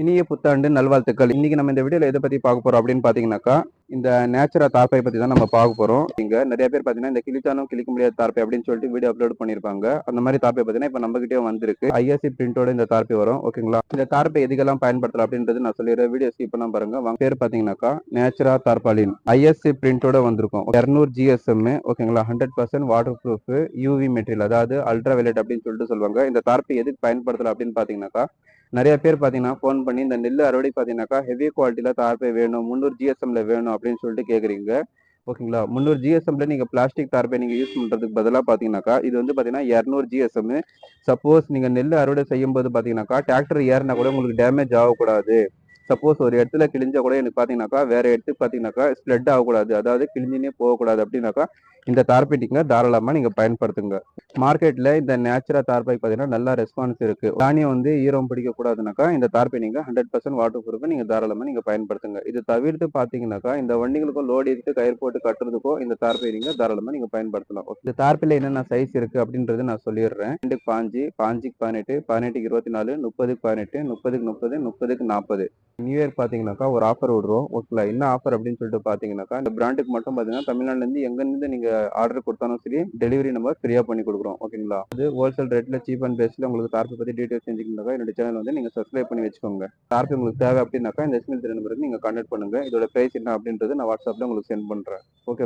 இனிய புத்தாண்டு நல்வாழ்த்துக்கள். இன்னைக்கு நம்ம இந்த வீடியோவில் எதை பத்தி பார்க்க போறோம் அப்படின்னு பார்த்தீங்கன்னாக்கா இந்த நேச்சுரா தார்ப்பை பத்தி தான் நம்ம பார்க்க போகிறோம் இங்கே நிறைய பேர் பார்த்தீங்கன்னா இந்த கிழிச்சாலும் கிழிக்க முடியாத தார்ப்பை அப்படின்னு சொல்லிட்டு வீடியோ அப்லோட் பண்ணியிருப்பாங்க அந்த மாதிரி தார்ப்பை பார்த்தீங்கன்னா இப்போ நம்மகிட்டே வந்திருக்கு. ஐஎஸ்சி பிரிண்டோட இந்த தார்ப்பை வரும் ஓகேங்களா இந்த தார்ப்பை எதுக்கெல்லாம் பயன்படுத்தலாம் அப்படின்றது நான் சொல்லிடுறேன் வீடியோ ஸ்கிப் பண்ணால் பாருங்க. வாங்க பேர் பார்த்தீங்கன்னாக்கா நேச்சுரா தார்பாலின் ஐஎஸ்சி பிரிண்டோட வந்திருக்கும். இரநூறு ஜிஎஸ்எம் ஓகேங்களா hundred percent water proof UV material அதாவது அல்ட்ரா வெலட் அப்படின்னு சொல்லிட்டு சொல்லுவாங்க. இந்த தார்ப்பை எதுக்கு பயன்படுத்தலாம் அப்படின்னு பார்த்தீங்கன்னாக்கா நிறைய பேர் பார்த்தீங்கன்னா ஃபோன் பண்ணி இந்த நெல் அறுவடை பார்த்தீங்கன்னாக்கா ஹெவி குவாலிட்டியில் தார்பை வேணும் முந்நூறு ஜிஎஸ்எம்ல வேணும் அப்படின்னு சொல்லிட்டு கேட்குறீங்க ஓகேங்களா முந்நூறு ஜிஎஸ்எம்ல நீங்கள் பிளாஸ்டிக் தார்பை நீங்கள் யூஸ் பண்ணுறதுக்கு பதிலாக பார்த்தீங்கன்னாக்கா இது வந்து பார்த்தீங்கன்னா இரநூறு ஜிஎஸ்எம் சப்போஸ் நீங்கள் நெல் அறுவடை செய்யும் போது பார்த்தீங்கன்னாக்கா டிராக்டர் ஏறினா கூட உங்களுக்கு டேமேஜ் ஆகக்கூடாது. சப்போஸ் ஒரு இடத்துல கிழிஞ்சா கூட எனக்கு பார்த்தீங்கன்னாக்கா வேற இடத்துக்கு பார்த்தீங்கன்னாக்கா ஸ்ப்ரெட் ஆகக்கூடாது. அதாவது கிழிஞ்சினே போகக்கூடாது. அப்படின்னாக்கா இந்த தார்பெட்டிங்க தாராளமாக நீங்கள் பயன்படுத்துங்க. மார்க்கெட்டில் இந்த நேச்சுரா தார்பை பார்த்தீங்கன்னா நல்லா ரெஸ்பான்ஸ் இருக்கு. தானியம் வந்து ஈரம் பிடிக்க கூடாதுனாக்கா இந்த தார்பை நீங்கள் ஹண்ட்ரட் பர்சன்ட் வாட்டர் ப்ரூஃபை நீங்கள் தாராளமாக நீங்கள் பயன்படுத்துங்க. இது தவிர்த்து பார்த்தீங்கன்னாக்கா இந்த வண்டிகளுக்கும் லோடு எடுத்து கயிறு போட்டு கட்டுறதுக்கோ இந்த தார்பை நீங்கள் தாராளமாக நீங்கள் பயன்படுத்தலாம். இந்த தார்பையில் என்னென்ன சைஸ் இருக்கு அப்படின்றது நான் சொல்லிடுறேன். ரெண்டுக்கு பாஞ்சு பாஞ்சுக்கு பதினெட்டு பதினெட்டுக்கு இருபத்தி நாலு முப்பதுக்கு பதினெட்டு முப்பதுக்கு முப்பது முப்பதுக்கு நாற்பது. நியூ இயர் பார்த்தீங்கன்னாக்கா ஒரு ஆஃபர் விடுறோம். ஓகேங்களா என்ன ஆஃபர் அப்படின்னு சொல்லிட்டு பார்த்தீங்கன்னாக்கா இந்த பிராண்டுக்கு மட்டும் பார்த்தீங்கன்னா தமிழ்நாடுலேருந்து எங்கேருந்து நீங்கள் ஆர்டர் கொடுத்தாலும் சரி டெலிவரி நம்ம ஃப்ரீயாக பண்ணி கொடுக்குறோம் ஓகேங்களா அது ஹோல்சேல் ரேட்டில் சீப் அண்ட் பெஸ்ட்டில் உங்களுக்கு தார்ப்பை பற்றி டீட்டெயில்ஸ் செஞ்சுக்கிட்டாக்கா என்னோட சேனல் வந்து நீங்கள் சப்ஸ்கிரைப் பண்ணி வச்சுக்கோங்க. தார்ப்பை உங்களுக்கு தேவை அப்படின்னாக்கா இந்த எஸ்மில் திரு நம்பருக்கு நீங்கள் கான்டாக்ட் பண்ணுங்க. இதோட ப்ரைஸ் என்ன அப்படின்றது நான் வாட்ஸ்அப்பில் உங்களுக்கு சென்ட் பண்ணுறேன் ஓகே